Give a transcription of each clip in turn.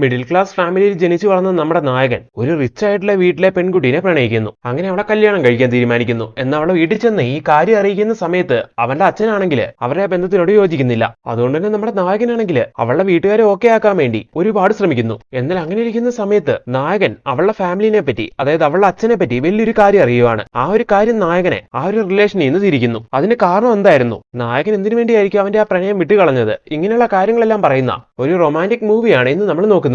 Middle class ഫാമിലിയിൽ ജനിച്ചു വളർന്ന നമ്മുടെ നായകൻ ഒരു റിച്ച് ആയിട്ടുള്ള വീട്ടിലെ പെൺകുട്ടീനെ പ്രണയിക്കുന്നു. അങ്ങനെ അവളെ കല്യാണം കഴിക്കാൻ തീരുമാനിക്കുന്നു. എന്നാൽ അവളെ വീട്ടിൽ ചെന്ന് ഈ കാര്യം അറിയിക്കുന്ന സമയത്ത് അവന്റെ അച്ഛനാണെങ്കിൽ അവരുടെ ബന്ധത്തിനോട് യോജിക്കുന്നില്ല. അതുകൊണ്ട് തന്നെ നമ്മുടെ നായകനാണെങ്കിൽ അവളുടെ വീട്ടുകാരെ ഓക്കെ ആക്കാൻ വേണ്ടി ഒരുപാട് ശ്രമിക്കുന്നു. എന്നാൽ അങ്ങനെ ഇരിക്കുന്ന സമയത്ത് നായകൻ അവളുടെ ഫാമിലിനെ പറ്റി അതായത് അവളുടെ അച്ഛനെ പറ്റി വലിയൊരു കാര്യം അറിയുവാണ്. ആ ഒരു കാര്യം നായകനെ ആ ഒരു റിലേഷനിൽ നിന്ന് തിരിക്കുന്നു അതിന് കാരണം എന്തായിരുന്നു? നായകൻ എന്തിനു വേണ്ടിയായിരിക്കും അവന്റെ ആ പ്രണയം വിട്ടുകളഞ്ഞത്? ഇങ്ങനെയുള്ള കാര്യങ്ങളെല്ലാം പറയുന്ന ഒരു റൊമാന്റിക് മൂവിയാണ് ഇന്ന് നമ്മൾ നോക്കുന്നത്.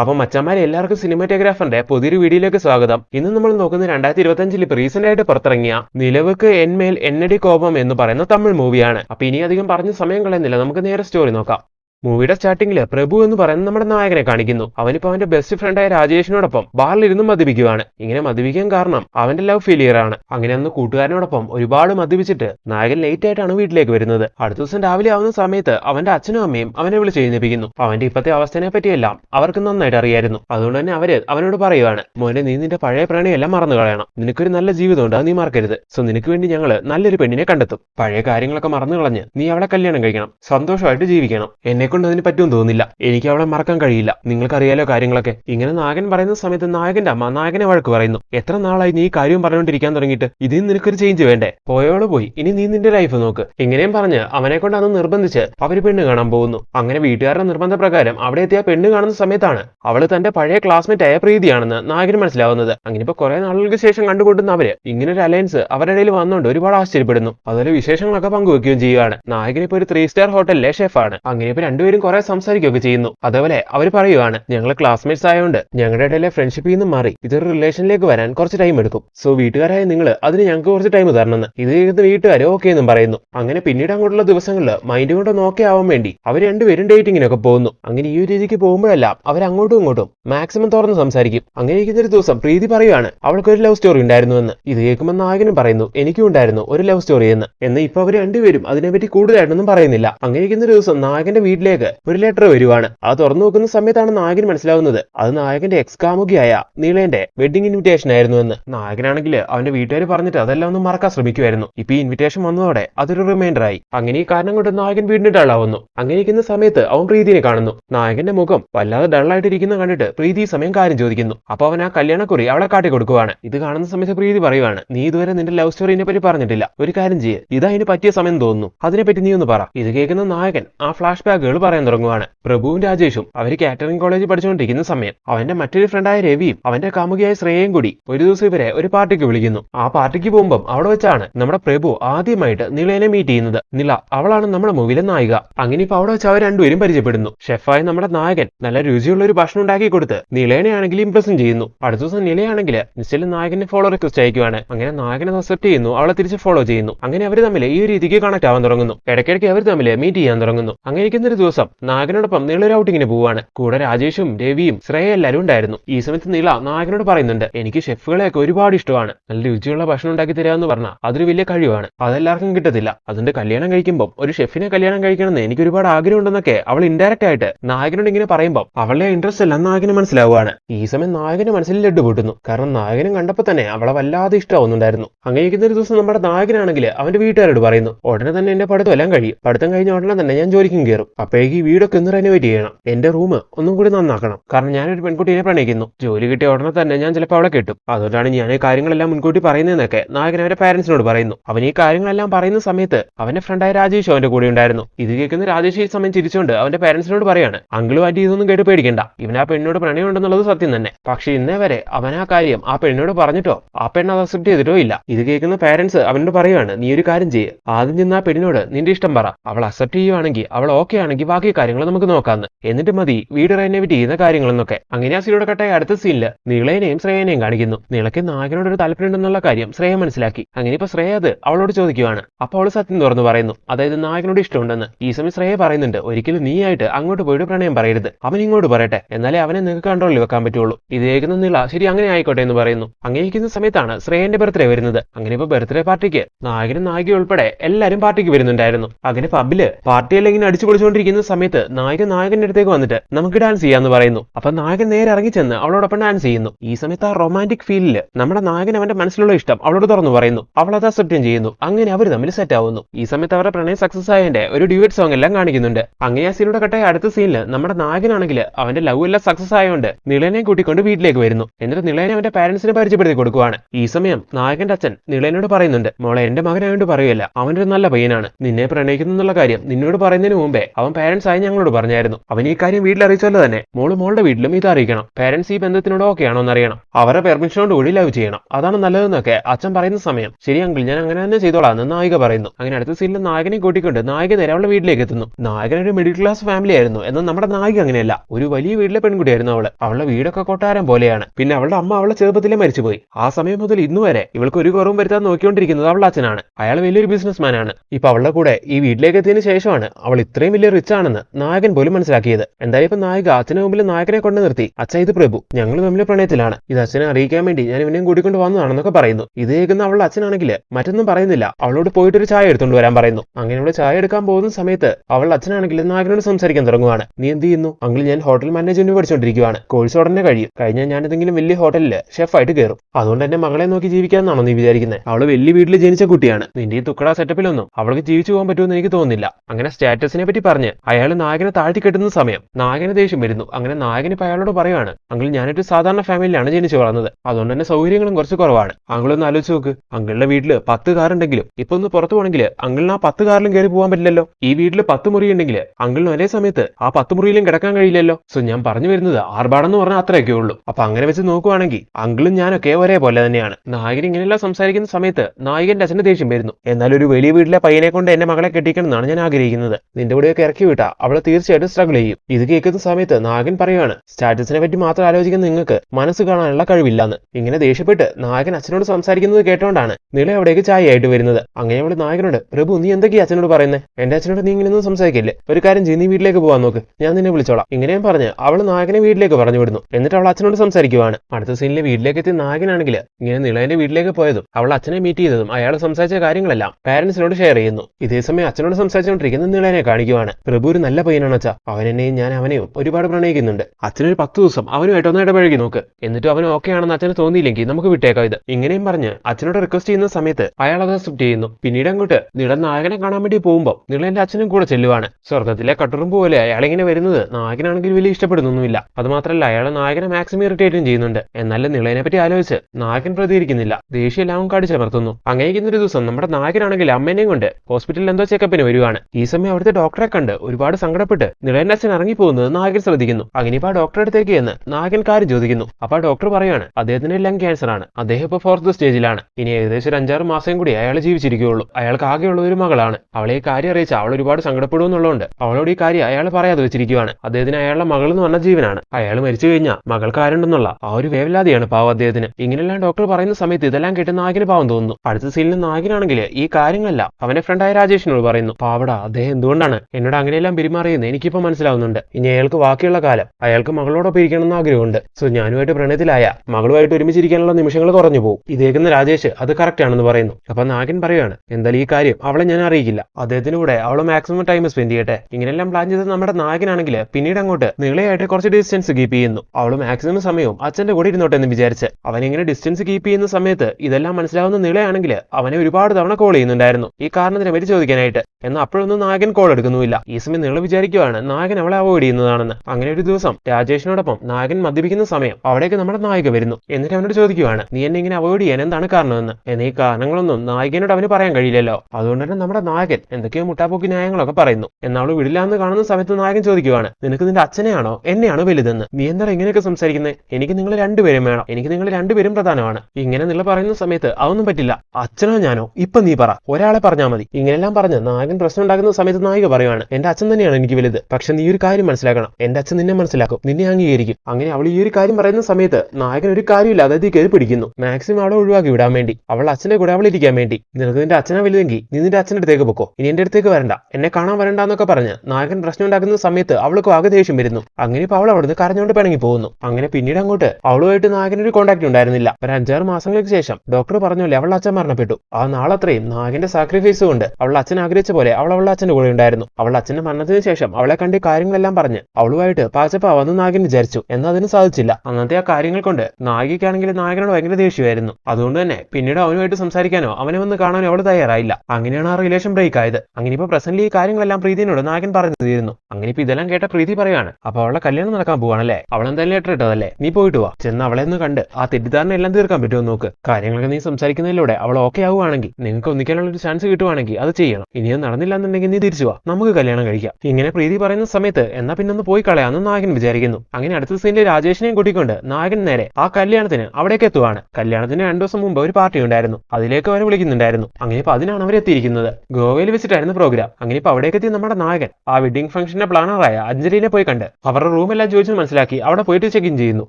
അപ്പം മച്ചന്മാരെ എല്ലാവർക്കും സിനിമാറ്റോഗ്രാഫറിന്റെ പുതിയൊരു വീഡിയോയിലേക്ക് സ്വാഗതം. ഇന്ന് നമ്മൾ നോക്കുന്ന രണ്ടായിരത്തി ഇരുപത്തി അഞ്ചിൽ റീസെന്റ് ആയിട്ട് പുറത്തിറങ്ങിയ നിലവക്ക് എൻമേൽ എന്നടി കോപം എന്ന് പറയുന്ന തമിഴ് മൂവിയാണ്. അപ്പൊ ഇനി അധികം പറഞ്ഞ സമയം കളയുന്നില്ല. നമുക്ക് നേരെ സ്റ്റോറി നോക്കാം. മൂവിയുടെ സ്റ്റാർട്ടിംഗിൽ പ്രഭു എന്ന് പറയുന്ന നമ്മുടെ നായകനെ കാണിക്കുന്നു. അവനിപ്പോ അവന്റെ ബെസ്റ്റ് ഫ്രണ്ടായ രാജേഷിനോടൊപ്പം ബാറിലിരുന്ന് മദ്യപിക്കുവാണ് ഇങ്ങനെ മദ്യപിക്കാൻ കാരണം അവന്റെ ലവ് ഫെയിലിയർ ആണ്. അങ്ങനെ അന്ന് കൂട്ടുകാരനോടൊപ്പം ഒരുപാട് മദ്യപിച്ചിട്ട് നായകൻ ലേറ്റ് ആയിട്ടാണ് വീട്ടിലേക്ക് വരുന്നത്. അടുത്ത ദിവസം രാവിലെ ആവുന്ന സമയത്ത് അവന്റെ അച്ഛനും അമ്മയും അവനെ വിളിച്ച് എഴുന്നേപ്പിക്കുന്നു അവന്റെ ഇപ്പത്തെ അവസ്ഥയെ പറ്റിയെല്ലാം അവർക്ക് നന്നായിട്ട് അറിയായിരുന്നു. അതുകൊണ്ട് തന്നെ അവർ അവനോട് പറയുവാണ് മോനെ നീ നിന്റെ പഴയ പ്രണയെല്ലാം മറന്നു കളയണം. നിനക്കൊരു നല്ല ജീവിതമുണ്ട് അത് നീ മറക്കരുത്. സോ നിനക്ക് വേണ്ടി ഞങ്ങൾ നല്ലൊരു പെണ്ണിനെ കണ്ടെത്തും. പഴയ കാര്യങ്ങളൊക്കെ മറന്നു കളഞ്ഞ് നീ അവളെ കല്യാണം കഴിക്കണം. സന്തോഷമായിട്ട് ജീവിക്കണം. എന്നെ കൊണ്ട് അതിന് പറ്റുമെന്ന് തോന്നുന്നില്ല. എനിക്ക് അവളെ മറക്കാൻ കഴിയില്ല. നിങ്ങൾക്കറിയാലോ കാര്യങ്ങളൊക്കെ. ഇങ്ങനെ നാഗൻ പറയുന്ന സമയത്ത് നായകന്റെ അമ്മ നായകനെ വഴക്ക് പറയുന്നു. എത്ര നാളായി നീ കാര്യം പറഞ്ഞുകൊണ്ടിരിക്കാൻ തുടങ്ങിയിട്ട്? ഇതിൽ നിനക്കൊരു ചേഞ്ച് വേണ്ടേ? പോയോൾ പോയി. ഇനി നീ നിന്റെ ലൈഫ് നോക്ക്. ഇങ്ങനെയും പറഞ്ഞ് അവനെ കൊണ്ട് അന്ന് നിർബന്ധിച്ച് അവർ പെണ്ണ് കാണാൻ പോകുന്നു. അങ്ങനെ വീട്ടുകാരുടെ നിർബന്ധപ്രകാരം അവിടെ എത്തിയ പെണ്ണ് കാണുന്ന സമയത്താണ് അവൾ തന്റെ പഴയ ക്ലാസ്മേറ്റ് ആയ പ്രീതിയാണെന്ന് നായകന് മനസ്സിലാവുന്നത്. അങ്ങനെ ഇപ്പൊ കുറെ നാളുകൾക്ക് ശേഷം കണ്ടുകൊണ്ടുന്ന അവർ ഇങ്ങനെ ഒരു അലയൻസ് അവരുടെ ഇടയിൽ വന്നുകൊണ്ട് ഒരുപാട് ആശ്ചര്യപ്പെടുന്നു. അതുപോലെ വിശേഷങ്ങളൊക്കെ പങ്കുവെക്കുകയും ചെയ്യുകയാണ് നായകൻ ഇപ്പൊ ഒരു ത്രീ സ്റ്റാർ ഹോട്ടലിലെ ഷെഫാണ് അങ്ങനെ ഇപ്പൊ രണ്ടുപേരും കുറെ സംസാരിക്കുകയൊക്കെ ചെയ്യുന്നു. അതേപോലെ അവർ പറയുവാണ് ഞങ്ങൾ ക്ലാസ്മേറ്റ്സ് ആയതുകൊണ്ട് ഞങ്ങളുടെ ഇടയിലെ ഫ്രണ്ട്ഷിപ്പിൽ നിന്ന് മാറി ഇതൊരു റിലേഷനിലേക്ക് വരാൻ കുറച്ച് ടൈം എടുക്കും. സോ വീട്ടുകാരായ നിങ്ങൾ അതിന് ഞങ്ങൾക്ക് കുറച്ച് ടൈം തരണമെന്ന്. ഇത് കേൾക്കുന്ന വീട്ടുകാർ ഓക്കെ എന്നും പറയുന്നു. അങ്ങനെ പിന്നീട് അങ്ങോട്ടുള്ള ദിവസങ്ങളിൽ മൈൻഡ് കൊണ്ട് നോക്കി ആവാൻ വേണ്ടി അവർ രണ്ടുപേരും ഡേറ്റിങ്ങിനൊക്കെ പോകുന്നു. അങ്ങനെ ഈ ഒരു രീതിക്ക് പോകുമ്പോഴെല്ലാം അവർ അങ്ങോട്ടും ഇങ്ങോട്ടും മാക്സിമം തുറന്ന് സംസാരിക്കും. അങ്ങനെ ഇരിക്കുന്ന ഒരു ദിവസം പ്രീതി പറയുവാണ് അവൾക്ക് ഒരു ലവ് സ്റ്റോറി ഉണ്ടായിരുന്നു എന്ന് ഇത് കേൾക്കുമ്പോൾ നായകനും പറയുന്നു എനിക്കും ഉണ്ടായിരുന്നു ഒരു ലവ് സ്റ്റോറി എന്ന്. എന്നാൽ ഇപ്പൊ അവർ രണ്ടുപേരും അതിനെപ്പറ്റി കൂടുതലായിട്ടൊന്നും പറയുന്നില്ല. അങ്ങനെ ഇരിക്കുന്ന ഒരു ദിവസം നായകന്റെ വീട്ടിലേക്ക് ഒരു ലെറ്റർ വരുവാണ്. അത് തുറന്നു നോക്കുന്ന സമയത്താണ് നായകൻ മനസ്സിലാവുന്നത്. അത് നായകന്റെ എക്സ് കാമുകിയായ നീളേന്റെ വെഡിങ് ഇൻവിറ്റേഷൻ ആയിരുന്നു എന്ന്. നായകനാണെങ്കിൽ അവന്റെ വീട്ടുകാർ പറഞ്ഞിട്ട് അതെല്ലാം ഒന്നും മറക്കാൻ ശ്രമിക്കുമായിരുന്നു ഇപ്പൊ ഈ ഇൻവിറ്റേഷൻ വന്നതോടെ അതൊരു റിമൈൻഡർ ആയി. അങ്ങനെ ഈ കാരണം കൊണ്ട് നായകൻ വീടിന്റെ ഡള്ളാവുന്നു അങ്ങനെ ഇരിക്കുന്ന സമയത്ത് അവൻ പ്രീതിനെ കാണുന്നു. നായകന്റെ മുഖം വല്ലാതെ ഡള്ളായിട്ടിരിക്കുന്ന കണ്ടിട്ട് പ്രീതി സമയം കാര്യം ചോദിക്കുന്നു. അപ്പൊ അവൻ ആ കല്യാണക്കുറി അവളെ കാട്ടി കൊടുക്കുവാണ് ഇത് കാണുന്ന സമയത്ത് പ്രീതി പറയുവാണ് നീ ഇതുവരെ നിന്റെ ലവ് സ്റ്റോറിനെ പറ്റി പറഞ്ഞിട്ടില്ല. ഒരു കാര്യം ചെയ്യ്. ഇതതിന് പറ്റിയ സമയം തോന്നുന്നു. അതിനെപ്പറ്റി നീ ഒന്ന് പറ. ഇത് കേൾക്കുന്ന നായകൻ ആ ഫ്ലാഷ് ബാക്കുകൾ പറയാൻ തുടങ്ങുവാണ്. പ്രഭുവും രാജേഷും അവർ കാറ്ററിംഗ് കോളേജിൽ പഠിച്ചുകൊണ്ടിരിക്കുന്ന സമയം. അവന്റെ മറ്റൊരു ഫ്രണ്ടായ രവിയും അവന്റെ കാമുകിയായ ശ്രേയയും കൂടി ഒരു ദിവസം ഇവരെ ഒരു പാർട്ടിക്ക് വിളിക്കുന്നു. ആ പാർട്ടിക്ക് പോകുമ്പോൾ അവിടെ വെച്ചാണ് നമ്മുടെ പ്രഭു ആദ്യമായിട്ട് നിളയനെ മീറ്റ് ചെയ്യുന്നത്. നില അവളാണ് നമ്മുടെ മൂവിലെ നായിക. അങ്ങനെ ഇപ്പൊ അവിടെ വെച്ച് അവർ രണ്ടുപേരും പരിചയപ്പെടുന്നു. ഷെഫായ നമ്മുടെ നായകൻ. നല്ല രുചിയുള്ള ഒരു ഭക്ഷണം ഉണ്ടാക്കി കൊടുത്ത് നിളേനെയാണെങ്കിൽ ഇംപ്രസും ചെയ്യുന്നു. അടുത്ത ദിവസം നിലയാണെങ്കിൽ നിശ്ചല നായകനെ ഫോളോ റിക്വസ്റ്റ് അയക്കുവാണ്. അങ്ങനെ നായകനെ അക്സെപ്റ്റ് ചെയ്യുന്നു. അവളെ തിരിച്ച് ഫോളോ ചെയ്യുന്നു. അങ്ങനെ അവർ തമ്മിൽ ഈ രീതിക്ക് കണക്ട് ആവാൻ തുടങ്ങുന്നു. ഇടയ്ക്കിടയ്ക്ക് അവർ തമ്മിൽ മീറ്റ് ചെയ്യാൻ തുടങ്ങുന്നു. അങ്ങനെ ഇരിക്കുന്ന ഒരു ദിവസം നാഗനോടൊപ്പം നീളൊരു ഔട്ടിങ്ങിന് പോവാണ് കൂടെ രാജേഷും രവിയും ശ്രേയ എല്ലാവരും ഉണ്ടായിരുന്നു. ഈ സമയത്ത് നീള നാഗനോട് പറയുന്നുണ്ട് എനിക്ക് ഷെഫുകളെയൊക്കെ ഒരുപാട് ഇഷ്ടമാണ്. നല്ല രുചിയുള്ള ഭക്ഷണം ഉണ്ടാക്കി തരാമെന്ന് പറഞ്ഞാൽ അതൊരു വലിയ കഴിവാണ്. അതെല്ലാവർക്കും കിട്ടത്തില്ല. അതുകൊണ്ട് കല്യാണം കഴിക്കുമ്പോൾ ഒരു ഷെഫിനെ കല്യാണം കഴിക്കണമെന്ന് എനിക്ക് ഒരുപാട് ആഗ്രഹം ഉണ്ടെന്നൊക്കെ അവൾ ഇൻഡയറക്റ്റ് ആയിട്ട് നായകനോട് ഇങ്ങനെ പറയുമ്പോൾ അവളുടെ ഇൻട്രസ്റ്റ് എല്ലാം നായകന് മനസ്സിലാവുകയാണ്. ഈ സമയം നായകന് മനസ്സിൽ ലഡ്ഡു പൊട്ടുന്നു. കാരണം നായകനും കണ്ടപ്പോൾ തന്നെ അവളെ വല്ലാതെ ഇഷ്ടമാവുന്നുണ്ടായിരുന്നു. അങ്ങനെ ഇരിക്കുന്ന ഒരു ദിവസം നമ്മുടെ നായകനാണെങ്കിൽ അവന്റെ വീട്ടുകാരോട് പറയുന്നു ഉടനെ തന്നെ എന്റെ പഠിത്തം എല്ലാം കഴിയും. പഠിത്തം കഴിഞ്ഞ ഉടനെ തന്നെ ഞാൻ ജോലിക്കും കയറും. അപ്പോഴേക്ക് ഈ വീടൊക്കെ ഒന്ന് റെനോവേറ്റ് ചെയ്യണം. എന്റെ റൂം ഒന്നും കൂടി നന്നാക്കണം. കാരണം ഞാനൊരു പെൺകുട്ടിയെ പ്രണയിക്കുന്നു. ജോലി കിട്ടിയ ഉടനെ തന്നെ ഞാൻ ചിലപ്പോൾ അവളെ കിട്ടും. അതുകൊണ്ടാണ് ഞാൻ ഈ കാര്യങ്ങളെല്ലാം മുൻകൂട്ടി പറയുന്നതെന്നൊക്കെ നായകൻ അവന്റെ പാരന്റ്സിനോട് പറയുന്നു. അവൻ ഈ കാര്യങ്ങളെല്ലാം പറയുന്ന സമയത്ത് അവന്റെ ഫ്രണ്ടായ രാജേഷ് അവന്റെ കൂടെ ഉണ്ടായിരുന്നു. ഇത് കേൾക്കുന്ന രാജേഷ് ഈ സമയം ചിരിച്ചുകൊണ്ട് അവന്റെ പാരന്റ്സിനോട് പറയാണ് അങ്കിളും ആന്റി ഇതൊന്നും കേട്ട് പേടിക്കണ്ട. ഇവൻ ആ പെണ്ണിനോട് പ്രണയമുണ്ടെന്നുള്ളത് സത്യം തന്നെ. പക്ഷെ ഇന്നേ വരെ അവൻ ആ കാര്യം ആ പെണ്ണിനോട് പറഞ്ഞിട്ടോ? ആ പെണ്ണ് അത് അക്സെപ്റ്റ് ചെയ്തിട്ടോ ഇല്ല. ഇത് കേൾക്കുന്ന പാരന്റ്സ് അവനോട് പറയുകയാണ് നീ ഒരു കാര്യം ചെയ്യ്. ആദ്യം ചെന്ന് ആ പെണ്ണിനോട് നിന്റെ ഇഷ്ടം പറ. അവൾ അക്സെപ്റ്റ് ചെയ്യുവാണെങ്കിൽ അവൾ ഓക്കെ ആണെങ്കിൽ ബാക്കി കാര്യങ്ങൾ നമുക്ക് നോക്കാന്ന്. എന്നിട്ട് മതി വീട് റെനോവേറ്റ് ചെയ്യുന്ന കാര്യങ്ങളെന്നൊക്കെ. അങ്ങനെ ആ സീനോട് കട്ടായ അടുത്ത സീനിൽ നീളേനെയും ശ്രേയനെയും കാണിക്കുന്നു. നീളയ്ക്ക് നായകനോട് ഒരു താല്പര്യമുണ്ടെന്നുള്ള കാര്യം ശ്രേയ മനസ്സിലാക്കി. അങ്ങനെ ഇപ്പൊ ശ്രേയ അത് അവളോട് ചോദിക്കുവാണ്. അപ്പൊ അവൾ സത്യം തുറന്നു പറയുന്നു. അതായത് നായകനോട് ഇഷ്ടമുണ്ടെന്ന്. ഈ സമയം ശ്രേയ പറയുന്നുണ്ട് ഒരിക്കലും നീ ആയിട്ട് അങ്ങോട്ട് പോയിട്ട് പ്രണയം പറയരുത്. അവൻ ഇങ്ങോട്ട് പറയട്ടെ. എന്നാലേ അവനെ നിങ്ങൾക്ക് കൺട്രോളിൽ വെക്കാൻ പറ്റുള്ളൂ. ഇത് കേൾക്കുന്ന നീള ശരി അങ്ങനെ ആയിക്കോട്ടെ എന്ന് പറയുന്നു. അങ്ങനെ ഇരിക്കുന്ന സമയത്താണ് ശ്രേയന്റെ ബർത്ത്ഡേ വരുന്നത്. അങ്ങനെ ഇപ്പൊ ബർത്ത്ഡേ പാർട്ടിക്ക് നായകനും നായികയും ഉൾപ്പെടെ എല്ലാരും പാർട്ടിക്ക് വരുന്നുണ്ടായിരുന്നു. അങ്ങനെ പബ്ബിൽ പാർട്ടിയെല്ലാം ഇങ്ങനെ അടിച്ചു സംസാരിക്കുന്ന സമയത്ത് നായകൻ നായകന്റെ അടുത്തേക്ക് വന്നിട്ട് നമുക്ക് ഡാൻസ് ചെയ്യാന്ന് പറയുന്നു. അപ്പൊ നായകൻ നേരെ ഇറങ്ങി ചെന്ന് അവളോടൊപ്പം ഡാൻസ് ചെയ്യുന്നു. ഈ സമയത്ത് ആ റൊമാന്റിക് ഫീലിൽ നമ്മുടെ നായകൻ അവന്റെ മനസ്സിലുള്ള ഇഷ്ടം അവളോട് തുറന്നു പറയുന്നു. അവൾ അത് അക്സെപ്റ്റും ചെയ്യുന്നു. അങ്ങനെ അവർ തമ്മിൽ സെറ്റ് ആവുന്നു. ഈ സമയത്ത് അവരുടെ പ്രണയം സക്സസ് ആയതിന്റെ ഒരു ഡ്യൂറ്റ് സോങ് എല്ലാം കാണിക്കുന്നുണ്ട്. അങ്ങനെ ആ സീനോട് കട്ടായ അടുത്ത സീനിൽ നമ്മുടെ നായകനാണെങ്കിൽ അവന്റെ ലവ് എല്ലാം സക്സസ് ആയതുകൊണ്ട് നിളനെ കൂട്ടിക്കൊണ്ട് വീട്ടിലേക്ക് വരുന്നു. എന്നിട്ട് നിളനെ അവന്റെ പാരന്റ്സിനെ പരിചയപ്പെടുത്തി കൊടുക്കുവാണ്. ഈ സമയം നായകന്റെ അച്ഛൻ നിളനോട് പറയുന്നുണ്ട് മോളെ എന്റെ മകനായോണ്ട് പറയുകയല്ല അവനൊരു നല്ല പയ്യനാണ്. നിന്നെ പ്രണയിക്കുന്നു എന്നുള്ള കാര്യം നിന്നോട് പറയുന്നതിന് മുമ്പേ അവൻ പാരന്റ്സ് ആയി ഞങ്ങളോട് പറഞ്ഞായിരുന്നു. അവൻ ഈ കാര്യം വീട്ടിൽ അറിയിച്ചല്ലോ തന്നെ. മോൾ മോളുടെ വീട്ടിലും ഇത് അറിയിക്കണം. പാരന്റ്സ് ഈ ബന്ധത്തിനോട് ഓക്കെ ആണോ എന്നറിയണം അവരെ പെർമിഷനോട് കൂടി ലവ് ചെയ്യണം. അതാണ് നല്ലതെന്നൊക്കെ അച്ഛൻ പറയുന്ന സമയം. ശരി അങ്കിൾ ഞാൻ അങ്ങനെ തന്നെ ചെയ്തോളാം എന്ന് നായിക പറയുന്നു. അങ്ങനെ അടുത്ത സീനിൽ നായകനെ കൂട്ടിക്കൊണ്ട് നായിക നേരെ അവളുടെ വീട്ടിലേക്ക് എത്തുന്നു. നായകൻ ഒരു മിഡിൽ ക്ലാസ് ഫാമിലി ആയിരുന്നു. എന്നാൽ നമ്മുടെ നായിക അങ്ങനെയല്ല. ഒരു വലിയ വീട്ടിലെ പെൺകുട്ടിയായിരുന്നു അവൾ. അവളുടെ വീടൊക്കെ കൊട്ടാരം പോലെയാണ്. പിന്നെ അവളുടെ അമ്മ അവളെ ചെറുപ്പത്തിലെ മരിച്ചുപോയി. ആ സമയം മുതൽ ഇന്നു വരെ ഇവൾക്ക് ഒരു കുറവും വരുത്താൻ നോക്കിക്കൊണ്ടിരിക്കുന്നത് അവളുടെ അച്ഛനാണ്. അയാൾ വലിയൊരു ബിസിനസ്മാൻ ആണ്. ഇപ്പൊ അവളുടെ കൂടെ ഈ വീട്ടിലേക്ക് എത്തിയതിനു ശേഷമാണ് അവൾ ഇത്രയും വലിയ റിച്ച് ആണെന്ന് നായകൻ പോലും മനസ്സിലാക്കിയത്. എന്തായാലും ഇപ്പൊ നായിക അച്ഛന് മുമ്പിൽ നായകനെ കൊണ്ട് നിർത്തി. അച്ഛൻ ഇത് പ്രഭു. ഞങ്ങൾ തമ്മിൽ പ്രണയത്തിലാണ്. ഇത് അച്ഛനെ അറിയിക്കാൻ വേണ്ടി ഞാൻ ഇവനെയും കൂടിക്കൊണ്ട് വന്നതാണെന്നൊക്കെ പറയുന്നു. ഇത് കേൾക്കുന്ന അവളുടെ അച്ഛനാണെങ്കിൽ മറ്റൊന്നും പറയുന്നില്ല. അവളോട് പോയിട്ട് ഒരു ചായ എടുത്തുകൊണ്ട് വരാൻ പറയുന്നു. അങ്ങനെ അവൾ ചായ എടുക്കാൻ പോകുന്ന സമയത്ത് അവളുടെ അച്ഛനാണെങ്കിൽ നായകനോട് സംസാരിക്കാൻ തുടങ്ങുവാണ്. നീ എന്ത് ചെയ്യുന്നു? അങ്കിൾ ഞാൻ ഹോട്ടൽ മാനേജ്മെന്റ് പഠിച്ചുകൊണ്ടിരിക്കുകയാണ് കോഴ്സ് ഉടനെ കഴിയും. കഴിഞ്ഞാൽ ഞാൻ ഏതെങ്കിലും വലിയ ഹോട്ടലിൽ ഷെഫായിട്ട് കയറും അതുകൊണ്ട് എന്റെ മകളെ നോക്കി ജീവിക്കാന്നാണോ നീ വിചാരിക്കുന്നത് അവൾ വലിയ വീട്ടിൽ ജനിച്ച കുട്ടിയാണ്. നിന്റെ ഈ തുക്കട സെറ്റപ്പിലൊന്നും അവൾക്ക് ജീവിച്ചു പോകാൻ പറ്റുമെന്ന് എനിക്ക് തോന്നുന്നില്ല. അങ്ങനെ സ്റ്റാറ്റസിനെ പറ്റി പറഞ്ഞ് അയാൾ നായകനെ താഴ്ത്തി കെട്ടുന്ന സമയം. നായകന് ദേഷ്യം വരുന്നു. അങ്ങനെ നായകൻ ഇപ്പൊ അയാളോട് പറയുവാണ് അങ്കിൾ ഞാനൊരു സാധാരണ ഫാമിലിയിലാണ് ജനിച്ചു വളർന്നത്. അതുകൊണ്ട് തന്നെ സൗകര്യങ്ങളും കുറച്ച് കുറവാണ്. അങ്കിളൊന്ന് ആലോചിച്ച് നോക്ക്. അങ്കിളുടെ വീട്ടിൽ പത്ത് കാർ ഉണ്ടെങ്കിലും ഇപ്പൊ ഒന്ന് പുറത്തു പോകണമെങ്കിൽ അങ്കിളിന് ആ പത്ത് കാറിലും കയറി പോകാൻ പറ്റില്ലല്ലോ. ഈ വീട്ടിൽ പത്ത് മുറി ഉണ്ടെങ്കിൽ അങ്കിളിന് ഒരേ സമയത്ത് ആ പത്ത് മുറിയിലും കിടക്കാൻ കഴിയില്ലല്ലോ. സോ ഞാൻ പറഞ്ഞു വരുന്നത് ആർഭാടെന്ന് പറഞ്ഞാൽ അത്രയൊക്കെ ഉള്ളൂ. അപ്പൊ അങ്ങനെ വെച്ച് നോക്കുവാണെങ്കിൽ അങ്കിളും ഞാനൊക്കെ ഒരേപോലെ തന്നെയാണ്. നായകൻ ഇങ്ങനെയെല്ലാം സംസാരിക്കുന്ന സമയത്ത് നായകന്റെ അച്ഛന് ദേഷ്യം വരുന്നു. എന്നാൽ ഒരു വലിയ വീട്ടിലെ പയ്യനെ കൊണ്ട് എന്റെ മകളെ കെട്ടിക്കണം എന്നാണ് ഞാൻ ആഗ്രഹിക്കുന്നത്. നിന്റെ കൂടെയൊക്കെ ഇറക്കി വിട്ടാ അവൾ തീർച്ചയായിട്ടും സ്ട്രഗിൾ ചെയ്യും. ഇത് കേൾക്കുന്ന സമയത്ത് നാഗൻ പറയുകയാണ് സ്റ്റാറ്റസിനെ പറ്റി മാത്രം ആലോചിക്കുന്ന നിങ്ങൾക്ക് മനസ്സ് കാണാനുള്ള കഴിവില്ലാന്ന്. ഇങ്ങനെ ദേഷ്യപ്പെട്ട് നാഗൻ അച്ഛനോട് സംസാരിക്കുന്നത് കേട്ടോണ്ടാണ് നിള അവിടേക്ക് ചായയായിട്ട് വരുന്നത്. അങ്ങനെ അവൾ നായകനോട് പ്രഭു നീ എന്തൊക്കെയാ അച്ഛനോട് പറയുന്നത് എന്റെ അച്ഛനോട് നീ ഇങ്ങനെയൊന്നും സംസാരിക്കില്ലേ? ഒരു കാര്യം ചെയ്ത് നീ വീട്ടിലേക്ക് പോകാൻ നോക്ക്. ഞാൻ നിന്നെ വിളിച്ചോളാം. ഇങ്ങനെയും പറഞ്ഞ് അവൾ നായകനെ വീട്ടിലേക്ക് പറഞ്ഞു വിടുന്നു എന്നിട്ട് അവൾ അച്ഛനോട് സംസാരിക്കുവാണ്. അടുത്ത സീനിലെ വീട്ടിലേക്ക് എത്തിയ നായകനാണെങ്കിൽ ഇങ്ങനെ നിളയുടെ വീട്ടിലേക്ക് പോയതും അവൾ അച്ഛനെ മീറ്റ് ചെയ്തതും അയാൾ സംസാരിച്ച കാര്യങ്ങളെല്ലാം പാരന്റ്സിനോട് ഷെയർ ചെയ്യുന്നു. ഇതേസമയം അച്ഛനോട് സംസാരിച്ചുകൊണ്ടിരിക്കുന്ന നിളയനെ കാണിക്കുവാണ്. പ്രഭു ഒരു നല്ല പയ്യനാണ് അച്ഛാ. അവനെന്നെയും ഞാൻ അവനെയും ഒരുപാട് പ്രണയിക്കുന്നുണ്ട്. അച്ഛനൊരു പത്ത് ദിവസം അവനുമായിട്ട് ഒന്ന് ഇടപഴകി നോക്ക്. എന്നിട്ടും അവൻ ഓക്കെ ആണെന്ന് അച്ഛന് തോന്നിയില്ലെങ്കിൽ നമുക്ക് വിട്ടേക്കാം ഇത്. ഇങ്ങനെയും പറഞ്ഞ് അച്ഛനോട് റിക്വസ്റ്റ് ചെയ്യുന്ന സമയത്ത് അയാൾ അത് അക്സെപ്റ്റ് ചെയ്യുന്നു. പിന്നീട് അങ്ങോട്ട് നിള നായകനെ കാണാൻ വേണ്ടി പോകുമ്പോൾ നിളന്റെ അച്ഛനും കൂടെ ചെല്ലുവാണ്. സ്വർഗത്തിലെ കട്ടുറുമ്പ് പോലെ അയാൾ ഇങ്ങനെ വരുന്നത് നായകനാണെങ്കിൽ വലിയ ഇഷ്ടപ്പെടുന്നൊന്നുമില്ല. അത് മാത്രമല്ല അയാൾ നായകനെ മാക്സിമം ഇറിറ്റേറ്റും ചെയ്യുന്നുണ്ട്. എന്നാലും നിളയനെ പറ്റി ആലോചിച്ച് നായകൻ പ്രതികരിക്കുന്നില്ല. ദേഷ്യം എല്ലാം കടിച്ചമർത്തുന്നു അങ്ങനെയിരിക്കുന്ന ഒരു ദിവസം നമ്മുടെ നായകനാണെങ്കിൽ അമ്മേനെയും കൊണ്ട് ഹോസ്പിറ്റലിൽ എന്തോ ചെക്കപ്പിന് വരുവാണ്. ഈ സമയം അവിടുത്തെ ഡോക്ടറെ കണ്ട് ഒരുപാട് സങ്കടപ്പെട്ട് നിളയന്റെ അച്ഛൻ ഇറങ്ങിപ്പോകുന്നത് നായകൻ ശ്രദ്ധിക്കുന്നു. അങ്ങനെ ഇപ്പൊ ആ ഡോക്ടറെ അടുത്തേക്ക് എന്ന് നായകൻ കാര്യം ചോദിക്കുന്നു. അപ്പൊ ആ ഡോക്ടർ പറയാണ് അദ്ദേഹത്തിന് ലങ് ക്യാൻസർ ആണ്. അദ്ദേഹം ഇപ്പൊ ഫോർത്ത് സ്റ്റേജിലാണ് ഇനി ഏകദേശം ഒരു അഞ്ചാറ് മാസം കൂടി അയാൾ ജീവിച്ചിരിക്കുകയുള്ളൂ. അയാൾക്ക് ആകെയുള്ള ഒരു മകളാണ്. അവളെ ഈ കാര്യം അറിയിച്ച അവൾ ഒരുപാട് സങ്കടപ്പെടുമെന്നുള്ളതുകൊണ്ട് അവളോട് ഈ കാര്യം അയാൾ പറയാതെ വെച്ചിരിക്കുകയാണ് അദ്ദേഹത്തിന് അയാളുടെ മകൾ എന്ന് പറഞ്ഞ ജീവനാണ്. അയാൾ മരിച്ചു കഴിഞ്ഞാൽ മകൾക്ക് ആരുണ്ടെന്നുള്ള ആ ഒരു വേവലാതിയാണ് പാവം അദ്ദേഹത്തിന്. ഇങ്ങനെയെല്ലാം ഡോക്ടർ പറയുന്ന സമയത്ത് ഇതെല്ലാം കേട്ട് നായകന് പാവം തോന്നുന്നു. അടുത്ത സീനിൽ നായകനാണെങ്കിൽ ഈ കാര്യങ്ങളല്ല അവന്റെ ഫ്രണ്ടായ രാജേഷിനോട് പറയുന്നു. പാവട അദ്ദേഹം എന്തുകൊണ്ടാണ് എന്നോട് അങ്ങനെയെല്ലാം പെരുമാറിയെന്ന് എനിക്കിപ്പോ മനസ്സിലാവുന്നുണ്ട്. ഇനി അയാൾക്ക് ബാക്കിയുള്ള കാലം. അയാൾക്ക് മകളോടൊപ്പം ഇരിക്കണമെന്ന് ആഗ്രഹമുണ്ട്. സോ ഞാനുമായിട്ട് പ്രണയത്തിലായ മകളുമായിട്ട് ഒരുമിച്ചിരിക്കാനുള്ള നിമിഷങ്ങൾ കുറഞ്ഞു പോകും ഇതേക്കുന്ന രാജേഷ് അത് കറക്റ്റ് ആണെന്ന് പറയുന്നു. അപ്പൊ നാഗൻ പറയുകയാണ് എന്തായാലും ഈ കാര്യം അവളെ ഞാൻ അറിയിക്കില്ല. അദ്ദേഹത്തിന് കൂടെ അവളെ മാക്സിമം ടൈം സ്പെൻഡ് ചെയ്യട്ടെ. ഇങ്ങനെയെല്ലാം പ്ലാൻ ചെയ്തത് നമ്മുടെ നായകനാണെങ്കിൽ പിന്നീട് അങ്ങോട്ട് നിളയായിട്ട് കുറച്ച് ഡിസ്റ്റൻസ് കീപ്പ് ചെയ്യുന്നു. അവൾ മാക്സിമം സമയവും അച്ഛന്റെ കൂടെ ഇരുന്നോട്ടെ എന്ന് വിചാരിച്ച്. അവൻ ഇങ്ങനെ ഡിസ്റ്റൻസ് കീപ്പ് ചെയ്യുന്ന സമയത്ത് ഇതെല്ലാം മനസ്സിലാവുന്ന നിളയാണെങ്കിൽ അവനെ ഒരുപാട് തവണ കോൾ ചെയ്യുന്നുണ്ടായിരുന്നു. ഈ കാരണത്തിനെ പറ്റി ചോദിക്കാനായിട്ട്. എന്നാൽ അപ്പോഴൊന്നും നായകൻ കോൾ എടുക്കുന്നുമില്ല. ഈ സമയം നിങ്ങൾ വിചാരിക്കുവാണ്. നായകൻ അവളെ അവോയ്ഡ് ചെയ്യുന്നതാണെന്ന്. അങ്ങനെ ഒരു ദിവസം രാജേഷിനോടൊപ്പം നായകൻ മദ്യപിക്കുന്ന സമയം അവിടേക്ക് നമ്മുടെ നായിക വരുന്നു. എന്നിട്ട് അവനോട് ചോദിക്കുവാണ് നീ എന്നെ ഇങ്ങനെ അവോയ്ഡ് ചെയ്യാൻ എന്താണ് കാരണമെന്ന്? എന്നീ. കാരണങ്ങളൊന്നും നായികനോട് അവന് പറയാൻ കഴിയില്ലല്ലോ. അതുകൊണ്ട് തന്നെ നമ്മുടെ നായകൻ എന്തൊക്കെയോ മുട്ടാപ്പോക്കി ന്യായങ്ങളൊക്കെ പറയുന്നു. എന്നാൽ വിടില്ലാന്ന് കാണുന്ന സമയത്ത് നായകൻ ചോദിക്കുവാണ് നിനക്ക് നിന്റെ അച്ഛനെയാണോ? എന്നെയാണോ വലുതെന്ന്? നീ എന്താണ് ഇങ്ങനെയൊക്കെ സംസാരിക്കുന്നത് എനിക്ക് നിങ്ങൾ രണ്ടുപേരും വേണം. എനിക്ക് നിങ്ങൾ രണ്ടുപേരും പ്രധാനമാണ്. ഇങ്ങനെ നിങ്ങൾ പറയുന്ന സമയത്ത് അതൊന്നും പറ്റില്ല. അച്ഛനോ ഞാനോ? ഇപ്പൊ നീ പറ. ഒരാളെ പറഞ്ഞാൽ മതി. ഇങ്ങനെല്ലാം പറഞ്ഞ് നായകൻ പ്രശ്നം ഉണ്ടാക്കുന്ന സമയത്ത് നായിക പറയുവാണ് എന്റെ അച്ഛൻ തന്നെയാണ് എനിക്ക് വലുത്. പക്ഷെ നീ ഒരു കാര്യം മനസ്സിലാക്കണം. എന്റെ അച്ഛൻ നിന്നെ മനസ്സിലാക്കും. നിന്നെ അംഗീകരിക്കും. അങ്ങനെ അവൾ ഈ ഒരു കാര്യം പറയുന്ന സമയത്ത് നായകൻ ഒരു കാര്യമില്ല. അതായത് കയറി പിടിക്കുന്നു. മാക്സിമം അവളെ ഒഴിവാക്കി വിടാൻ വേണ്ടി. അവൾ അച്ഛനെ കൂടെ അവൾ ഇരിക്കാൻ വേണ്ടി. നിനക്ക് നിന്റെ അച്ഛനെ വലുതെങ്കിൽ നീ നിന്റെ അച്ഛന്റെ അടുത്തേക്ക് പൊക്കോ. ഇനി എന്റെ അടുത്തേക്ക് വരണ്ട. എന്നെ കാണാൻ വരണ്ട എന്നൊക്കെ പറഞ്ഞ് നായകൻ പ്രശ്നം ഉണ്ടാക്കുന്ന സമയത്ത് അവൾക്ക് ആകെ ദേഷ്യം വരുന്നു. അങ്ങനെ ഇപ്പൊ അവൾ അവിടുന്ന് കരഞ്ഞുകൊണ്ട് പിണങ്ങി പോകുന്നു. അങ്ങനെ പിന്നീട് അങ്ങോട്ട് അവളുമായിട്ട് നായകന് ഒരു കോൺടാക്ട് ഉണ്ടായിരുന്നില്ല. ഒരു അഞ്ചാറ് മാസങ്ങൾക്ക് ശേഷം ഡോക്ടർ പറഞ്ഞല്ലേ അവളുടെ അച്ഛൻ മരണപ്പെട്ടു. ആ നാളത്രയും നായകന്റെ സാക്രിഫൈസ് കൊണ്ട് അവൾ അച്ഛൻ ആഗ്രഹിച്ച പോലെ അവൾ അവളുടെ അച്ഛന്റെ കൂടെ ഉണ്ടായിരുന്നു. അവൾ അച്ഛൻ അച്ഛന്റെ മരണത്തിന് ശേഷം അവളെ കണ്ട് കാര്യങ്ങളെല്ലാം പറഞ്ഞ്. അവളുമായിട്ട് പാചപ്പാവെന്ന് നായകൻ വിചാരിച്ചു. എന്നാൽ അതിന് സാധിച്ചില്ല. അന്നത്തെ ആ കാര്യങ്ങൾ കൊണ്ട് നായികയ്ക്കാണെങ്കിൽ നായകനോട് ഭയങ്കര ദേഷ്യമായിരുന്നു. അതുകൊണ്ട് തന്നെ പിന്നീട് അവനുമായിട്ട് സംസാരിക്കാനോ അവനെ വന്ന് കാണാനോ അവൾ തയ്യാറായില്ല. അങ്ങനെയാണ് ആ റിലേഷൻ ബ്രേക്ക് ആയത്. അങ്ങനെ ഇപ്പൊ പ്രസന്റ് ഈ കാര്യങ്ങളെല്ലാം പ്രീതിനോട് നാഗൻ പറഞ്ഞു തീരുന്നു അങ്ങനെ ഇപ്പൊ ഇതെല്ലാം കേട്ട പ്രീതി പറയാണ് അപ്പൊ അവളെ കല്യാണം നടക്കാൻ പോവാണല്ലേ? അവളെന്തായാലും ലെറ്റർ ഇട്ടതല്ലേ? നീ പോയിട്ട് വാ. ചെന്ന് അവളെ ഒന്ന് കണ്ട് ആ തെറ്റിദ്ധാരണ എല്ലാം തീർക്കാൻ പറ്റുമോ നോക്ക്. കാര്യങ്ങളൊക്കെ നീ സംസാരിക്കുന്നതിലൂടെ അവൾ ഓക്കെ ആവുകയാണെങ്കിൽ നിങ്ങൾക്ക് ഒന്നിക്കാനുള്ള ഒരു ചാൻസ് കിട്ടുവാണെങ്കിൽ അത് ചെയ്യണം. ഇനി അത് നടന്നില്ല എന്നുണ്ടെങ്കിൽ നീ തിരിച്ചു വാ. നമുക്ക് കല്യാണം കഴിക്കാം ഇങ്ങനെ പ്രീതി പറയുന്ന സമയത്ത് എന്നാ പിന്നെ ഒന്ന് പോയി കളയാന്ന് നായകൻ വിചാരിക്കുന്നു. അങ്ങനെ അടുത്ത സീനിലെ രാജേഷിനെയും കൂട്ടിക്കൊണ്ട് നായകൻ നേരെ ആ കല്യാണത്തിന് അവിടേക്ക് എത്തുവാണ്. കല്യാണത്തിന് രണ്ടു ദിവസം മുമ്പ് ഒരു പാർട്ടി ഉണ്ടായിരുന്നു. അതിലേക്ക് അവരെ വിളിക്കുന്നുണ്ടായിരുന്നു. അങ്ങനെ ഇപ്പൊ അതിനാണ് അവർ എത്തിയിരിക്കുന്നത്. ഗോവയിൽ വെച്ചിട്ടായിരുന്നു പ്രോഗ്രാം. അങ്ങനെ ഇപ്പൊ അവിടേക്ക് എത്തിയ നമ്മുടെ നായകൻ. ആ വെഡിങ് ഫംഗ്ഷന്റെ പ്ലാനറായ അഞ്ജലിനെ പോയി കണ്ട്. അവരുടെ റൂമെല്ലാം ചോദിച്ചു മനസ്സിലാക്കി. അവിടെ പോയിട്ട് ചെക്ക് ഇൻ ചെയ്യുന്നു.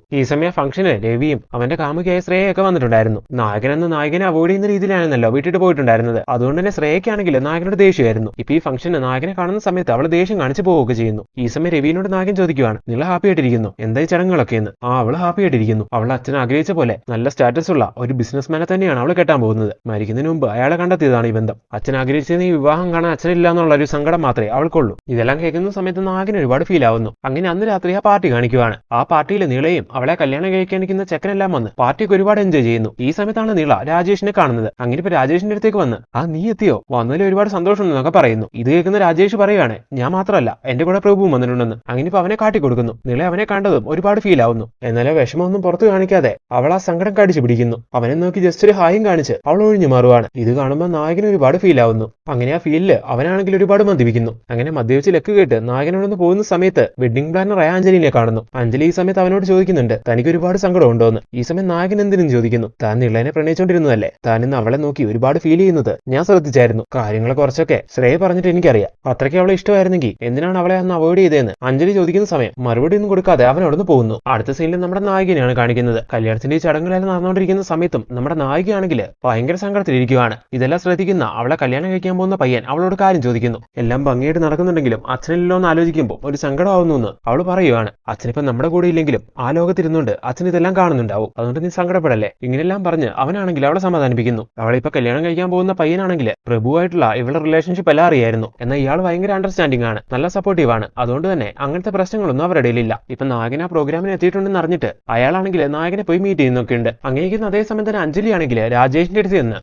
ഈ സമയം ഫംഗ്ഷന് രവിയും അവന്റെ കാമുകിയായ ശ്രേയൊക്കെ വന്നിട്ടുണ്ടായിരുന്നു. നായകൻ എന്ന നായകനെ അവോയ്ഡ് ചെയ്യുന്ന രീതിയിലാണെന്നല്ലോ വീട്ടിട്ട് പോയിട്ടുണ്ടായിരുന്നത്. അതുകൊണ്ട് തന്നെ ശ്രേയക്കാണെങ്കിൽ നായകനോട് ദേഷ്യമായിരുന്നു. ഇപ്പൊ ഈ ഫംഗ്ഷന് നായകനെ കാണുന്ന സമയത്ത് അവൾ ദേഷ്യം കാണിച്ചു പോവുകയൊക്കെ ചെയ്യുന്നു. ഈ സമയം രവീനോട് നാഗൻ ചോദിക്കുവാണ് നിങ്ങൾ ഹാപ്പി ആയിട്ടിരിക്കുന്നു? എന്തായി ചടങ്ങുകളൊക്കെ എന്ന് ആ അവൾ ഹാപ്പി ആയിട്ടിരിക്കുന്നു. അവൾ അച്ഛൻ ആഗ്രഹിച്ച പോലെ നല്ല സ്റ്റാറ്റസ് ഉള്ള ഒരു ബിസിനസ്മാനെ തന്നെയാണ് അവൾ കെട്ടാൻ പോകുന്നത്. മരിക്കുന്നതിന് മുമ്പ് അയാളെ കണ്ടെത്തിയതാണ് ഈ ബന്ധം. അച്ഛൻ ആഗ്രഹിച്ചതിന് ഈ വിവാഹം കാണാൻ അച്ഛനില്ല എന്നുള്ള ഒരു സങ്കടം മാത്രമേ അവൾക്കുള്ളൂ. ഇതെല്ലാം കേൾക്കുന്ന സമയത്ത് നാഗിന് ഒരുപാട് ഫീൽ ആവുന്നു. അങ്ങനെ അന്ന് രാത്രി ആ പാർട്ടി കാണിക്കുവാണ്. ആ പാർട്ടിയിൽ നീളയും അവളെ കല്യാണം കഴിക്കാനിരിക്കുന്ന ചെക്കനെല്ലാം വന്ന് പാർട്ടിക്ക് ഒരുപാട് എൻജോയ് ചെയ്യുന്നു. ഈ സമയത്താണ് നീള രാജേഷിനെ കാണുന്നത്. അങ്ങനെ ഇപ്പൊ രാജേഷിന്റെ അടുത്തേക്ക് വന്ന് ആ നീ എത്തിയോ? വന്നതിൽ ഒരുപാട് സന്തോഷമുണ്ടെന്നൊക്കെ പറയുന്നു. ഇത് കേൾക്കുന്ന രാജേഷ് പറയുകയാണ് ഞാൻ മാത്രമല്ല എന്റെ കൂടെ പ്രഭുവും വന്നിട്ടുണ്ടെന്ന്. അങ്ങനെ ഇപ്പൊ അവനെ കാട്ടിക്കൊടുക്കുന്നു. നിളെ അവനെ കണ്ടതും ഒരുപാട് ഫീൽ ആവുന്നു. എന്നാലും വിഷമമൊന്നും പുറത്തു കാണിക്കാതെ അവൾ ആ സങ്കടം കടിച്ചു പിടിക്കുന്നു. അവനെ നോക്കി ജസ്റ്റ് ഒരു ഹായും കാണിച്ച് അവൾ ഒഴിഞ്ഞു മാറുവാണ്. ഇത് കാണുമ്പോൾ നായകന് ഒരുപാട് ഫീൽ ആവുന്നു. അങ്ങനെ ആ ഫീലിൽ അവനാണെങ്കിൽ ഒരുപാട് മദ്യപിക്കുന്നു. അങ്ങനെ മദ്യപിച്ച് ലക്ക് കേട്ട് നായകനോടൊന്ന് പോകുന്ന സമയത്ത് വെഡിങ് പ്ലാനറായ അഞ്ജലിനെ കാണുന്നു. അഞ്ജലി ഈ സമയത്ത് അവനോട് ചോദിക്കുന്നുണ്ട് തനിക്ക് ഒരുപാട് സങ്കടം ഉണ്ടോ എന്ന് ഈ സമയം നായകൻ എന്തിനും ചോദിക്കുന്നു. താൻ നിളനെ പ്രണയിച്ചോണ്ടിരുന്നതല്ലേ? താൻ ഇന്ന് അവളെ നോക്കി ഒരുപാട് ഫീൽ ചെയ്യുന്നത് ഞാൻ ശ്രദ്ധിച്ചായിരുന്നു. കാര്യങ്ങളെ കുറച്ചൊക്കെ ശ്രേയ പറഞ്ഞിട്ട് എനിക്കറിയാം. അത്രയ്ക്ക് അവളെ ഇഷ്ടമായിരുന്നെങ്കിൽ എന്തിനാണ് അവളെ അന്ന് അവോയ്ഡ് ചെയ്തതെന്ന് അഞ്ജലി ചോദിക്കുന്ന സമയം മറുപടി ഒന്നും കൊടുക്കാതെ അവൻ അവിടുന്ന് പോകുന്നു. അടുത്ത സീനിൽ നമ്മുടെ നായികനെയാണ് കാണിക്കുന്നത്. കല്യാണത്തിന്റെ ചടങ്ങുകളെല്ലാം നടന്നുകൊണ്ടിരിക്കുന്ന സമയത്തും നമ്മുടെ നായികയാണെങ്കിൽ ഭയങ്കര സങ്കടത്തിലിരിക്കുകയാണ് ഇതെല്ലാം ശ്രദ്ധിക്കുന്ന അവളെ കല്യാണം കഴിക്കാൻ പോകുന്ന പയ്യൻ അവളോട് കാര്യം ചോദിക്കുന്നു. എല്ലാം ഭംഗിയായിട്ട് നടക്കുന്നുണ്ടെങ്കിലും അച്ഛനില്ലോ എന്ന് ആലോചിക്കുമ്പോൾ ഒരു സങ്കടമാവുന്നു എന്ന് അവൾ പറയുവാണ്. അച്ഛനിപ്പം നമ്മുടെ കൂടെ ഇല്ലെങ്കിലും ആ ലോകത്തിരുന്നുകൊണ്ട് അച്ഛൻ ഇതെല്ലാം കാണുന്നുണ്ടാവും. അതുകൊണ്ട് നീ സങ്കടപ്പെടല്ലേ? ഇങ്ങനെല്ലാം പറഞ്ഞ് അവനാണെങ്കിൽ അവളെ സമാധാനിപ്പിക്കുന്നു. അവളിപ്പോ കല്യാണം കഴിക്കാൻ പോകുന്ന പയ്യനാണെങ്കിൽ പ്രഭുവായിട്ടുള്ള ഇവളുടെ റിലേഷൻഷിപ്പ് എല്ലാം അറിയായിരുന്നു. എന്നാൽ ഇയാൾ ഭയങ്കര അണ്ടർസ്റ്റാൻഡിംഗ് ആണ്. നല്ല സപ്പോർട്ടീവ് ആണ്. അതുകൊണ്ട് തന്നെ അങ്ങനത്തെ പ്രശ്നങ്ങളൊന്നും അവരുടെ ഇടയിലില്ല. ഇപ്പൊ നായകൻ ആ പ്രോഗ്രാമിന് എത്തിയിട്ടുണ്ടെന്ന് അറിഞ്ഞിട്ട് അയാളാണെങ്കിൽ നായകനെ പോയി മീറ്റ് ചെയ്യുന്നൊക്കെ ഉണ്ട്. അങ്ങേക്കുന്ന അതേ സമയം തന്നെ അഞ്ജലി ആണെങ്കിൽ രാജേഷിന്റെ അടുത്ത് നിന്ന്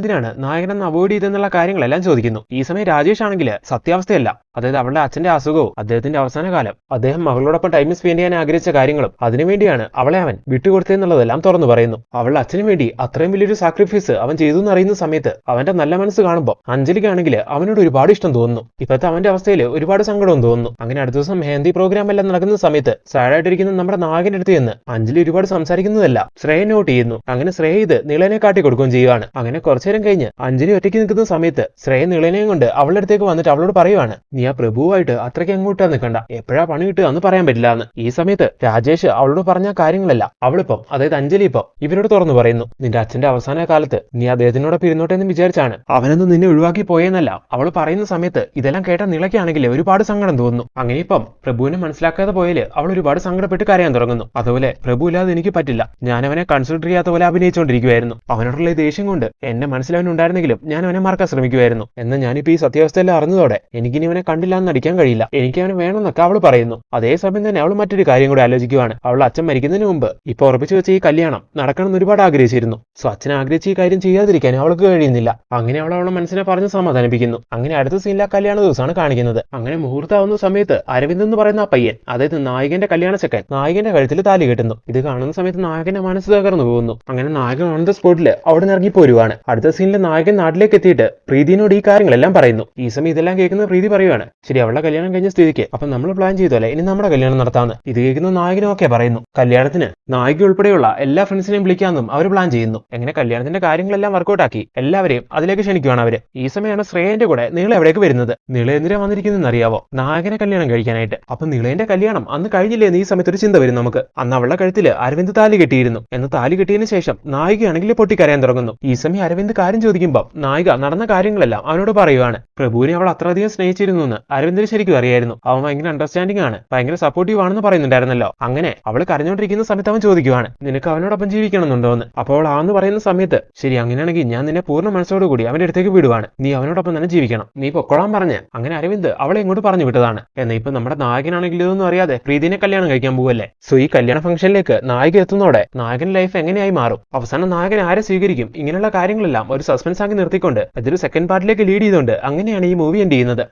എന്തിനാണ് നായകനെന്ന് അവോയ്ഡ് ചെയ്തെന്നുള്ള കാര്യങ്ങളെല്ലാം ചോദിക്കുന്നു. ഈ സമയം രാജേഷ് ആണെങ്കിൽ സത്യാവസ്ഥയല്ല. അതായത് അവളുടെ അച്ഛന്റെ അസുഖവും അദ്ദേഹത്തിന്റെ അവസാന കാലം. അദ്ദേഹം മകളോടൊപ്പം ടൈം സ്പെൻഡ് ചെയ്യാൻ ആഗ്രഹിച്ച കാര്യങ്ങളും അതിനുവേണ്ടിയാണ് അവളെ അവൻ വിട്ടുകൊടുത്തതെന്നുള്ളതെല്ലാം തുറന്നു പറയുന്നു. അവളുടെ അച്ഛന് വേണ്ടി അത്രയും വലിയൊരു സാക്രിഫൈസ് അവൻ ചെയ്തു എന്നറിയുന്ന സമയത്ത് അവന്റെ നല്ല മനസ്സ് കാണുമ്പോൾ അഞ്ജലിക്കാണെങ്കിൽ അവനോട് ഒരുപാട് ഇഷ്ടം തോന്നുന്നു. ഇപ്പോഴത്തെ അവന്റെ അവസ്ഥയിൽ ഒരുപാട് സങ്കടവും തോന്നുന്നു. അങ്ങനെ അടുത്ത ദിവസം മെഹന്തി പ്രോഗ്രാം എല്ലാം നടക്കുന്ന സമയത്ത് സാഡായിട്ടിരിക്കുന്ന നമ്മുടെ നാഗിന്റെ അടുത്ത് ചെന്ന് അഞ്ജലി ഒരുപാട് സംസാരിക്കുന്നതല്ല. ശ്രേയ നോട്ട് ചെയ്യുന്നു. അങ്ങനെ ശ്രേയ ഇത് നീളനെ കാട്ടി കൊടുക്കുകയും ചെയ്യുവാണ്. അങ്ങനെ കുറച്ചു നേരം കഴിഞ്ഞ് അഞ്ജലി ഒറ്റയ്ക്ക് നിൽക്കുന്ന സമയത്ത് ശ്രേയ നീളനെയും കൊണ്ട് അവളുടെ അടുത്തേക്ക് വന്നിട്ട് അവളോട് പറയുവാണ് നീ ആ പ്രഭുവായിട്ട് അത്രയ്ക്ക് അങ്ങോട്ടാ നിൽക്കണ്ട? എപ്പോഴാ പണി കിട്ടുക എന്ന് പറയാൻ പറ്റില്ല എന്ന് ഈ സമയത്ത് രാജേഷ് അവളോട് പറഞ്ഞ കാര്യങ്ങളല്ല. അവളിപ്പം അതായത് അഞ്ജലി ഇപ്പം ഇവരോട് തുറന്നു പറയുന്നു. നിന്റെ അച്ഛന്റെ അവസാന കാലത്ത് നീ അദ്ദേഹത്തിനോടൊപ്പം ഇരുന്നോട്ടെ എന്ന് വിചാരിച്ചാണ്. അവനൊന്നും നിന്നെ ഒഴിവാക്കി പോയെന്നല്ല. അവൾ പറയുന്ന സമയത്ത് ഇതെല്ലാം കേട്ട നിളയ്ക്കാണെങ്കിൽ ഒരുപാട് സങ്കടം തോന്നുന്നു. അങ്ങനെ ഇപ്പം പ്രഭുവിനെ മനസ്സിലാക്കാതെ പോയാൽ അവൾ ഒരുപാട് സങ്കടപ്പെട്ട് കരയാൻ തുടങ്ങുന്നു. അതുപോലെ പ്രഭു ഇല്ലാതെ എനിക്ക് പറ്റില്ല. ഞാൻ അവനെ കൺസിഡർ ചെയ്യാത്ത പോലെ അഭിനയിച്ചുകൊണ്ടിരിക്കുവായിരുന്നു അവനോടുള്ള ദേഷ്യം കൊണ്ട് എന്റെ മനസ്സിലവനുണ്ടായിരുന്നെങ്കിലും ഞാൻ അവനെ മറക്കാൻ ശ്രമിക്കുമായിരുന്നു എന്നാൽ ഞാനിപ്പോ ഈ സത്യാവസ്ഥയിൽ അറിഞ്ഞതോടെ എനിക്കിനി അവനെ കണ്ടില്ല എന്ന് നടിക്കാൻ കഴിയില്ല. എനിക്ക് അവന് വേണമെന്നൊക്കെ അവൾ പറയുന്നു. അതേസമയം തന്നെ അവൾ മറ്റൊരു കാര്യം കൂടി ആലോചിക്കുവാണ്. അവൾ അച്ഛൻ മരിക്കുന്നതിന് മുമ്പ് ഇപ്പൊ ഉറപ്പിച്ചു വെച്ച ഈ കല്യാണം നടക്കണമെന്ന് ഒരുപാട് ആഗ്രഹിച്ചിരുന്നു. സോ അച്ഛൻ ആഗ്രഹിച്ച് ഈ കാര്യം ചെയ്യാതിരിക്കാൻ അവൾക്ക് കഴിയുന്നില്ല. അങ്ങനെ അവൾ അവളെ മനസ്സിനെ പറഞ്ഞ് സമാധാനിപ്പിക്കുന്നു. അങ്ങനെ അടുത്ത സീനിലെ കല്യാണ ദിവസമാണ് കാണിക്കുന്നത്. അങ്ങനെ മുഹൂർത്താവുന്ന സമയത്ത് അരവിന്ദ് എന്ന് പറയുന്ന ആ പയ്യൻ അതായത് നായകന്റെ കല്യാണ ചെക്കൻ നായകന്റെ കഴുത്തിൽ താലി കെട്ടുന്നു. ഇത് കാണുന്ന സമയത്ത് നായകന്റെ മനസ്സ് തകർന്നു പോകുന്നു. അങ്ങനെ നായകൻ ഓൺ ദ സ്പോട്ടിൽ അവിടെ നിന്ന് ഇറങ്ങി പോരുവാണ്. അടുത്ത സീനിൽ നായകൻ നാട്ടിലേക്ക് എത്തിയിട്ട് പ്രീതിനോട് ഈ കാര്യങ്ങളെല്ലാം പറയുന്നു. ഈ സമയം ഇതെല്ലാം കേൾക്കുന്ന പ്രീതി പറയുവാണ്. ശരി അവളുടെ കല്യാണം കഴിഞ്ഞ സ്ഥിതിക്ക് അപ്പൊ നമ്മൾ പ്ലാൻ ചെയ്തോലെ ഇനി നമ്മുടെ കല്യാണം നടത്താന്ന്. ഇത് കേൾക്കുന്ന നായകനും ഒക്കെ പറയുന്നു. കല്യാണത്തിന് നായിക ഉൾപ്പെടെയുള്ള എല്ലാ ഫ്രണ്ട്സിനെയും വിളിക്കാമെന്നും അവർ പ്ലാൻ ചെയ്യുന്നു. എങ്ങനെ കല്യാണത്തിന്റെ കാര്യങ്ങളെല്ലാം വർക്കൗട്ട് ആക്കി എല്ലാവരെയും അതിലേക്ക് ക്ഷണിക്കുവാണ് അവർ. ഈ സമയമാണ് ശ്രേയന്റെ കൂടെ നീള എവിടേക്ക് വരുന്നത്? നീള എന്തിനാ വന്നിരിക്കുന്നതെന്ന് അറിയാവോ? നായകനെ കല്യാണം കഴിക്കാനായിട്ട്. അപ്പൊ നീളേന്റെ കല്യാണം അന്ന് കഴിഞ്ഞില്ലേ എന്ന് ഈ സമയത്ത് ഒരു ചിന്ത വരും നമുക്ക്. അന്ന് അവളുടെ കഴുത്തിൽ അരവിന്ദ് താലി കെട്ടിയിരുന്നു. എന്ന് താലി കെട്ടിയതിനു ശേഷം നായികയാണെങ്കിൽ പൊട്ടിക്കരയാൻ തുടങ്ങുന്നു. ഈ സമയം അരവിന്ദ് കാര്യം ചോദിക്കുമ്പോൾ നായിക നടന്ന കാര്യങ്ങളെല്ലാം അവനോട് പറയുവാണ്. പ്രഭുവിനെ അവൾ അത്രയധികം സ്നേഹിച്ചിരുന്നു എന്ന് അരവിന്ദിന് ശരിക്കും അറിയായിരുന്നു. അവൻ ഭയങ്കര അണ്ടർസ്റ്റാൻഡിംഗ് ആണ്. ഭയങ്കര സപ്പോർട്ടീവ് ആണെന്ന് പറയുന്നുണ്ടായിരുന്നല്ലോ. അങ്ങനെ അവൾ കരഞ്ഞോണ്ടിരിക്കുന്ന സമയത്ത് അവൻ ചോദിക്കുവാണ് നിനക്ക് അവനോടൊപ്പം ജീവിക്കണമെന്നുണ്ടോ എന്ന് അപ്പോൾ ആന്ന് പറയുന്ന സമയത്ത് ശരി അങ്ങനെയാണെങ്കിൽ ഞാൻ നിന്നെ പൂർണ മനസ്സോട് കൂടി അവന്റെ അടുത്തേക്ക് വിടുവാണ്. നീ അവനോടൊപ്പം തന്നെ ജീവിക്കണം. നീ പൊക്കോളാൻ പറഞ്ഞ്. അങ്ങനെ അരവിന്ദ് അവളെ ഇങ്ങോട്ട് പറഞ്ഞു വിട്ടതാണ്. എന്നാ ഇപ്പൊ നമ്മുടെ നായകനാണെങ്കിൽ ഇതൊന്നും അറിയാതെ പ്രീതിനെ കല്യാണം കഴിക്കാൻ പോവല്ലേ? സോ ഈ കല്യാണ ഫംഗ്ഷനിലേക്ക് നായിക എത്തുന്നതോടെ നായകൻ ലൈഫ് എങ്ങനെയായി മാറും? അവസാനം നായകൻ ആരെ സ്വീകരിക്കും? ഇങ്ങനെയുള്ള കാര്യങ്ങളെല്ലാം ഒരു സസ്പെൻസ് ആക്കി നിർത്തിക്കൊണ്ട് അതൊരു സെക്കൻഡ് പാർട്ടിലേക്ക് ലീഡ് ചെയ്തുകൊണ്ട് അങ്ങനെയാണ് ഈ മൂവി എൻഡ് ചെയ്യുന്നത്.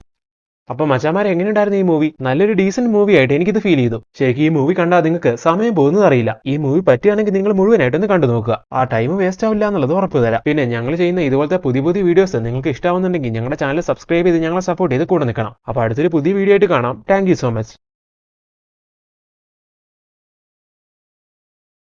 അപ്പൊ മച്ചാമാരെ എങ്ങനെയുണ്ടായിരുന്നു ഈ മൂവി നല്ലൊരു ഡീസന്റ് മൂവി ആയിട്ട് എനിക്കിത് ഫീൽ ചെയ്തു. ശരിക്കും ഈ മൂവി കണ്ടാൽ നിങ്ങൾക്ക് സമയം പോകുന്നത് അറിയില്ല. ഈ മൂവി പറ്റുകയാണെങ്കിൽ നിങ്ങൾ മുഴുവനായിട്ടൊന്ന് കണ്ടു നോക്കുക. ആ ടൈം വേസ്റ്റ് ആവില്ല എന്നുള്ളത് ഉറപ്പ് തരാം. പിന്നെ ഞങ്ങൾ ചെയ്യുന്ന ഇതുപോലത്തെ പുതിയ പുതിയ വീഡിയോസ് നിങ്ങൾക്ക് ഇഷ്ടമാവുന്നുണ്ടെങ്കിൽ ഞങ്ങളുടെ ചാനൽ സബ്സ്ക്രൈബ് ചെയ്ത് ഞങ്ങളെ സപ്പോർട്ട് ചെയ്ത് കൂടെ നിൽക്കണം. അപ്പോൾ അടുത്തൊരു പുതിയ വീഡിയോ ആയിട്ട് കാണാം. Thank so much